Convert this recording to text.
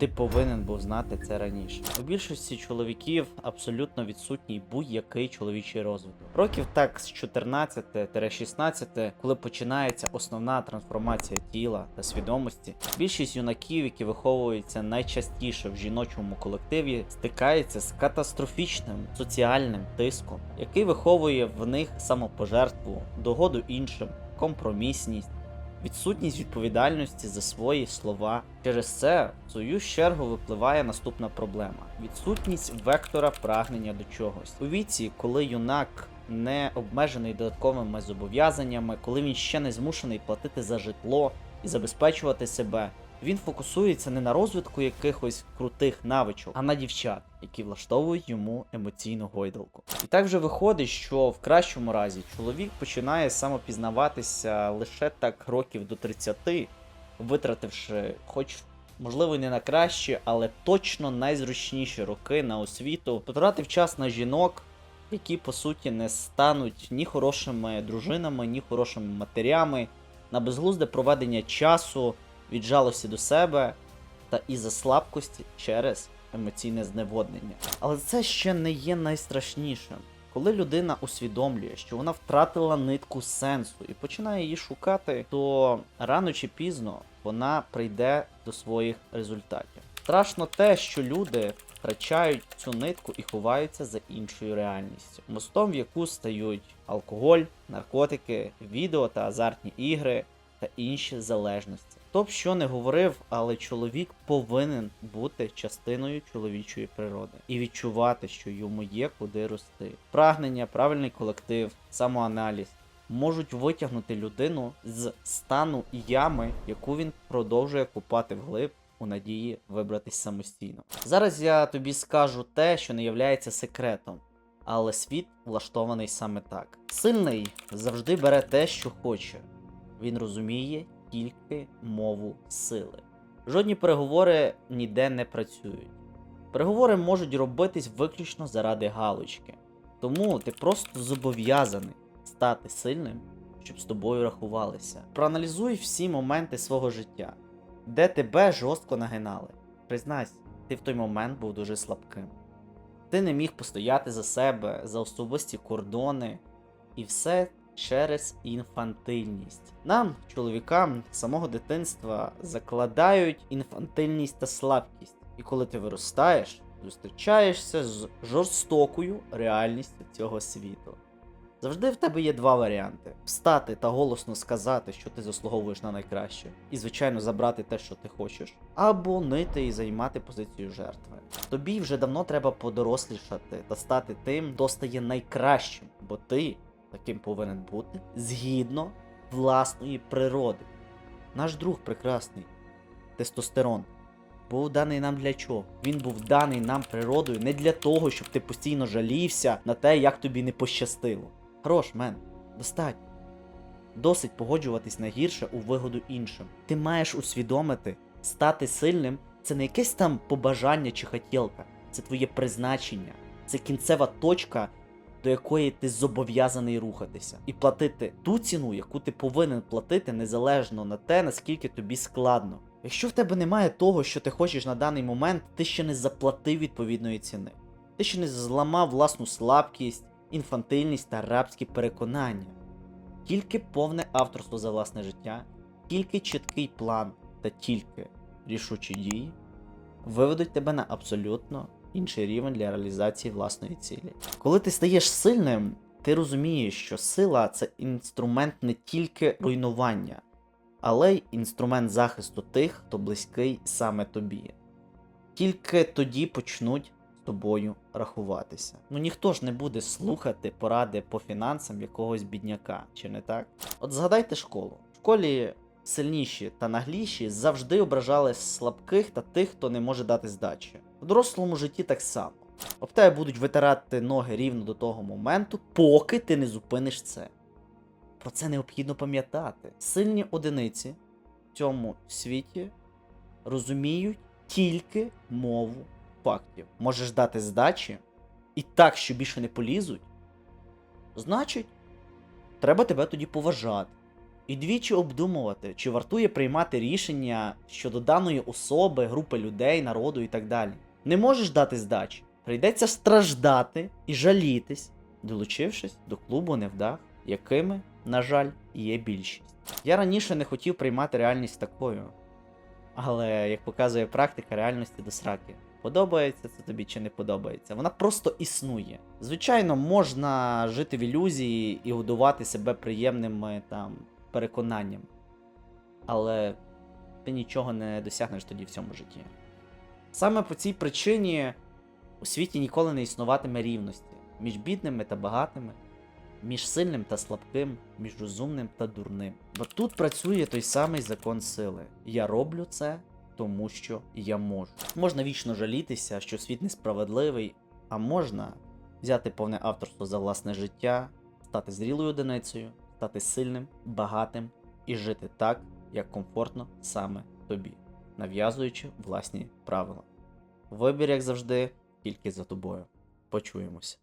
Ти повинен був знати це раніше. У більшості чоловіків абсолютно відсутній будь-який чоловічий розвиток. Років так з 14-16, коли починається основна трансформація тіла та свідомості, більшість юнаків, які виховуються найчастіше в жіночому колективі, стикається з катастрофічним соціальним тиском, який виховує в них самопожертву, догоду іншим, компромісність. Відсутність відповідальності за свої слова. Через це в свою чергу випливає наступна проблема: відсутність вектора прагнення до чогось. У віці, коли юнак не обмежений додатковими зобов'язаннями, коли він ще не змушений платити за житло і забезпечувати себе, він фокусується не на розвитку якихось крутих навичок, а на дівчат, які влаштовують йому емоційну гойдалку. І так вже виходить, що в кращому разі чоловік починає самопізнаватися лише так років до 30, витративши, хоч можливо не на кращі, але точно найзручніші роки на освіту, потратив час на жінок. Які по суті не стануть ні хорошими дружинами, ні хорошими матерями, на безглузде проведення часу, від жалості до себе та із-за слабкості через емоційне зневоднення. Але це ще не є найстрашнішим. Коли людина усвідомлює, що вона втратила нитку сенсу і починає її шукати, то рано чи пізно вона прийде до своїх результатів. Страшно те, що люди втрачають цю нитку і ховаються за іншою реальністю, мостом в яку стають алкоголь, наркотики, відео та азартні ігри та інші залежності. Хто б що не говорив, але чоловік повинен бути частиною чоловічої природи і відчувати, що йому є куди рости. Прагнення, правильний колектив, самоаналіз можуть витягнути людину з стану ями, яку він продовжує купати вглиб у надії вибратись самостійно. Зараз я тобі скажу те, що не являється секретом. Але світ влаштований саме так. Сильний завжди бере те, що хоче. Він розуміє тільки мову сили. Жодні переговори ніде не працюють. Переговори можуть робитись виключно заради галочки. Тому ти просто зобов'язаний стати сильним, щоб з тобою рахувалися. Проаналізуй всі моменти свого життя, де тебе жорстко нагинали. Признайся, ти в той момент був дуже слабким. Ти не міг постояти за себе, за особисті кордони, і все через інфантильність. Нам, чоловікам, з самого дитинства закладають інфантильність та слабкість. І коли ти виростаєш, зустрічаєшся з жорстокою реальністю цього світу. Завжди в тебе є два варіанти: встати та голосно сказати, що ти заслуговуєш на найкраще, і, звичайно, забрати те, що ти хочеш, або нити і займати позицію жертви. Тобі вже давно треба подорослішати та стати тим, хто стає найкращим, бо ти таким повинен бути згідно власної природи. Наш друг прекрасний тестостерон. Був даний нам для чого? Він був даний нам природою не для того, щоб ти постійно жалівся на те, як тобі не пощастило. Хорош, мен, достатньо. Досить погоджуватись на гірше у вигоду іншим. Ти маєш усвідомити, стати сильним це не якесь там побажання чи хотілка, це твоє призначення, це кінцева точка, до якої ти зобов'язаний рухатися, і платити ту ціну, яку ти повинен платити, незалежно на те, наскільки тобі складно. Якщо в тебе немає того, що ти хочеш на даний момент, ти ще не заплатив відповідної ціни. Ти ще не зламав власну слабкість, інфантильність та рабські переконання. Тільки повне авторство за власне життя, тільки чіткий план та тільки рішучі дії виведуть тебе на абсолютно інший рівень для реалізації власної цілі. Коли ти стаєш сильним, ти розумієш, що сила це інструмент не тільки руйнування, але й інструмент захисту тих, хто близький саме тобі. Тільки тоді почнуть з тобою рахуватися. Ну ніхто ж не буде слухати поради по фінансам якогось бідняка, чи не так? От згадайте школу. В школі сильніші та нагліші завжди ображали слабких та тих, хто не може дати здачі. В дорослому житті так само. Об тебе будуть витирати ноги рівно до того моменту, поки ти не зупиниш це. Про це необхідно пам'ятати. Сильні одиниці в цьому світі розуміють тільки мову фактів. Можеш дати здачі і так, що більше не полізуть. Значить, треба тебе тоді поважати. І двічі обдумувати, чи вартує приймати рішення щодо даної особи, групи людей, народу і так далі. Не можеш дати здачі. Прийдеться страждати і жалітись, долучившись до клубу невдах, якими, на жаль, є більшість. Я раніше не хотів приймати реальність такою. Але, як показує практика, реальності до сраки. Подобається це тобі чи не подобається. Вона просто існує. Звичайно, можна жити в ілюзії і годувати себе приємними там переконаннями. Але ти нічого не досягнеш тоді в цьому житті. Саме по цій причині у світі ніколи не існуватиме рівності між бідними та багатими, між сильним та слабким, між розумним та дурним. Бо тут працює той самий закон сили. Я роблю це, тому що я можу. Можна вічно жалітися, що світ несправедливий, а можна взяти повне авторство за власне життя, стати зрілою одиницею, стати сильним, багатим і жити так, як комфортно саме тобі, нав'язуючи власні правила. Вибір, як завжди, тільки за тобою. Почуємося.